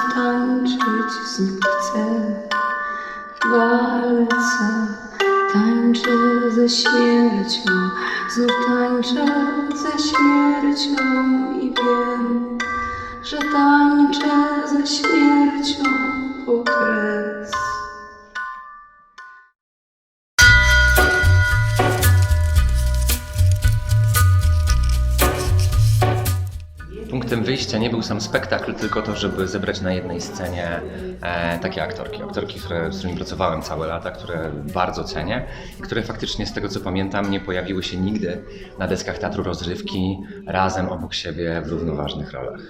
zatańczyć znów chcę w walce. Tańczę ze śmiercią, znów tańczę ze śmiercią i wiem, że tańczę ze śmiercią po kres. Punktem wyjścia nie był sam spektakl, tylko to, żeby zebrać na jednej scenie e, takie aktorki. Aktorki, które, z którymi pracowałem całe lata, które bardzo cenię, i które faktycznie z tego co pamiętam nie pojawiły się nigdy na deskach teatru rozrywki razem obok siebie w równoważnych rolach.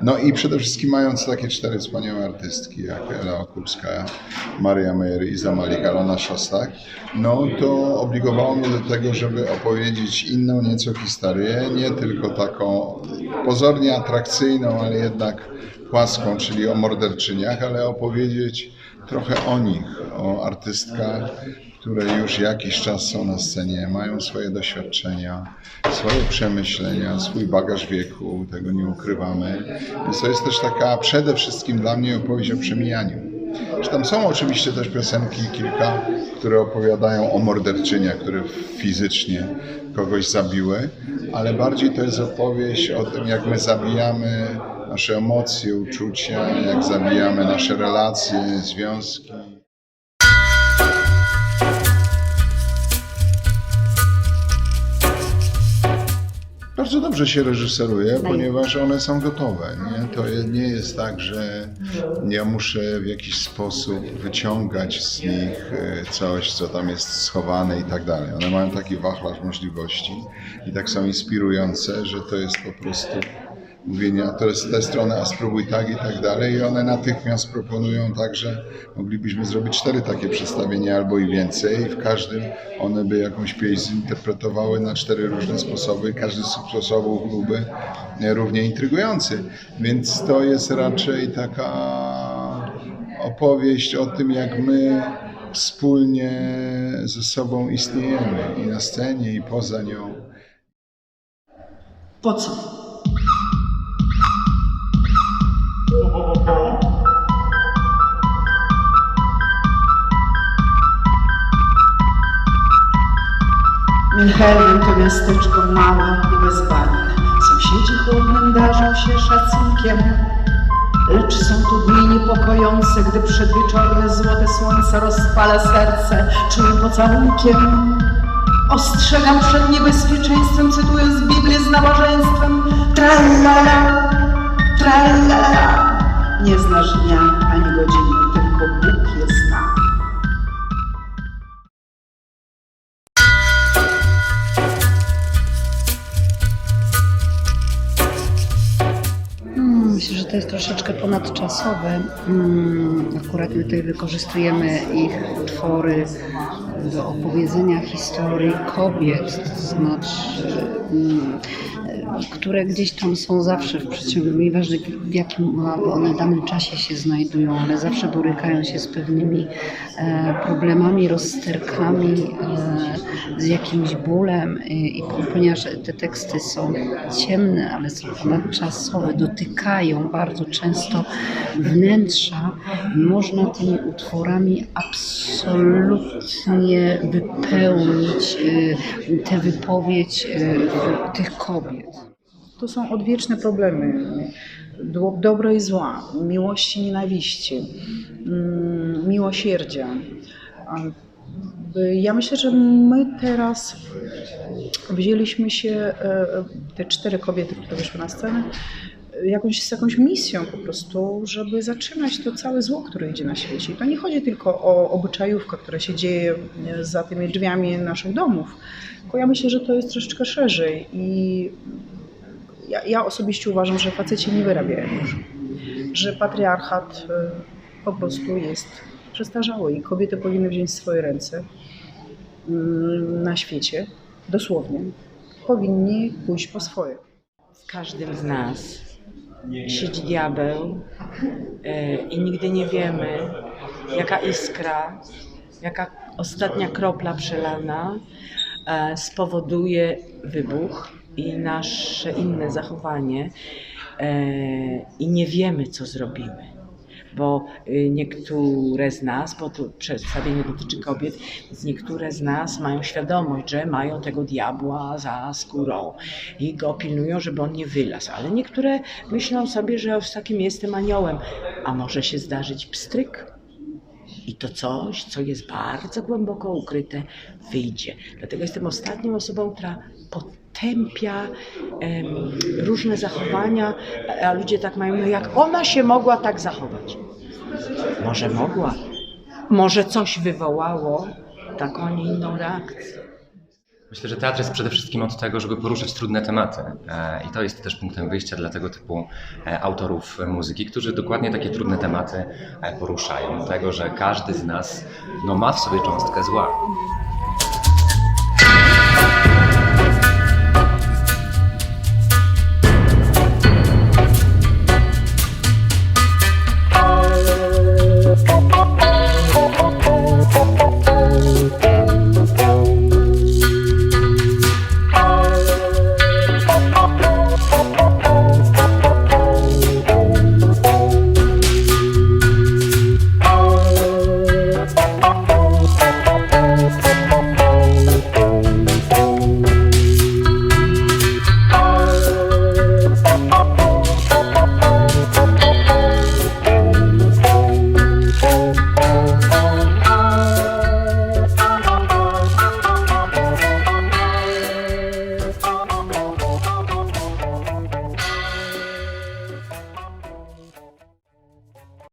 No i przede wszystkim mając takie cztery wspaniałe artystki jak Ela Okulska, Maria Meyer i Zamali Galona Szostak, no to obligowało mnie do tego, żeby opowiedzieć inną nieco historię, nie tylko taką pozornie atrakcyjną, ale jednak płaską, czyli o morderczyniach, ale opowiedzieć trochę o nich, o artystkach, które już jakiś czas są na scenie, mają swoje doświadczenia, swoje przemyślenia, swój bagaż wieku, tego nie ukrywamy. Więc to jest też taka przede wszystkim dla mnie opowieść o przemijaniu. Że tam są oczywiście też piosenki, kilka, które opowiadają o morderczyniach, które fizycznie kogoś zabiły, ale bardziej to jest opowieść o tym, jak my zabijamy nasze emocje, uczucia, jak zabijamy nasze relacje, związki. Bardzo dobrze się reżyseruje, ponieważ one są gotowe. Nie? To nie jest tak, że ja muszę w jakiś sposób wyciągać z nich e, coś, co tam jest schowane i tak dalej. One mają taki wachlarz możliwości i tak są inspirujące, że to jest po prostu mówienie, a to jest z tej strony, a spróbuj tak i tak dalej. I one natychmiast proponują tak, że moglibyśmy zrobić cztery takie przedstawienia albo i więcej. I w każdym one by jakąś pieśń zinterpretowały na cztery różne sposoby. Każdy z sposobów byłby równie intrygujący. Więc to jest raczej taka opowieść o tym, jak my wspólnie ze sobą istniejemy i na scenie, i poza nią. Po co? Milhelm to miasteczko małe i bezbarwne. Sąsiedzi chłodnym darzą się szacunkiem. Lecz są tu dni niepokojące, gdy przedwieczorne złote słońce rozpala serce czułym pocałunkiem. Ostrzegam przed niebezpieczeństwem, cytując Biblię z nabożeństwem. Tralala, tralala. Nie znasz dnia ani godziny, tylko Bóg to jest troszeczkę ponadczasowe. Mm, Akurat my tutaj wykorzystujemy ich utwory do opowiedzenia historii kobiet, to znaczy, mm, które gdzieś tam są zawsze w przeciągu, nieważne w jakim one danym czasie się znajdują, ale zawsze borykają się z pewnymi e, problemami, rozsterkami, e, z jakimś bólem i, i ponieważ te teksty są ciemne, ale są ponadczasowe, dotykają bardzo często wnętrza, można tymi utworami absolutnie wypełnić e, tę wypowiedź e, tych kobiet. To są odwieczne problemy. Do- Dobro i zła, miłości, nienawiści, mm, miłosierdzia. Ja myślę, że my teraz wzięliśmy się, e, te cztery kobiety, które wyszły na scenę, e, jakąś, z jakąś misją po prostu, żeby zatrzymać to całe zło, które idzie na świecie. I to nie chodzi tylko o obyczajówkę, która się dzieje za tymi drzwiami naszych domów, tylko ja myślę, że to jest troszeczkę szerzej i ja, ja osobiście uważam, że faceci nie wyrabiają już. Że patriarchat y, po prostu jest przestarzały i kobiety powinny wziąć swoje ręce mm, na świecie, dosłownie. Powinni pójść po swoje. W każdym z nas siedzi diabeł e, i nigdy nie wiemy, jaka iskra, jaka ostatnia kropla przelana e, spowoduje wybuch i nasze inne zachowanie. e, i nie wiemy, co zrobimy. Bo y, niektóre z nas, bo to przedstawienie dotyczy kobiet, więc niektóre z nas mają świadomość, że mają tego diabła za skórą i go pilnują, żeby on nie wylazł. Ale niektóre myślą sobie, że już takim jestem aniołem, a może się zdarzyć pstryk. I to coś, co jest bardzo głęboko ukryte, wyjdzie. Dlatego jestem ostatnią osobą, która potępia em, różne zachowania, a- a ludzie tak mają, no jak ona się mogła tak zachować? Może mogła, może coś wywołało taką, a nie inną reakcję. Myślę, że teatr jest przede wszystkim od tego, żeby poruszać trudne tematy. E, I to jest też punktem wyjścia dla tego typu e, autorów muzyki, którzy dokładnie takie trudne tematy e, poruszają. Tego, że każdy z nas no, ma w sobie cząstkę zła.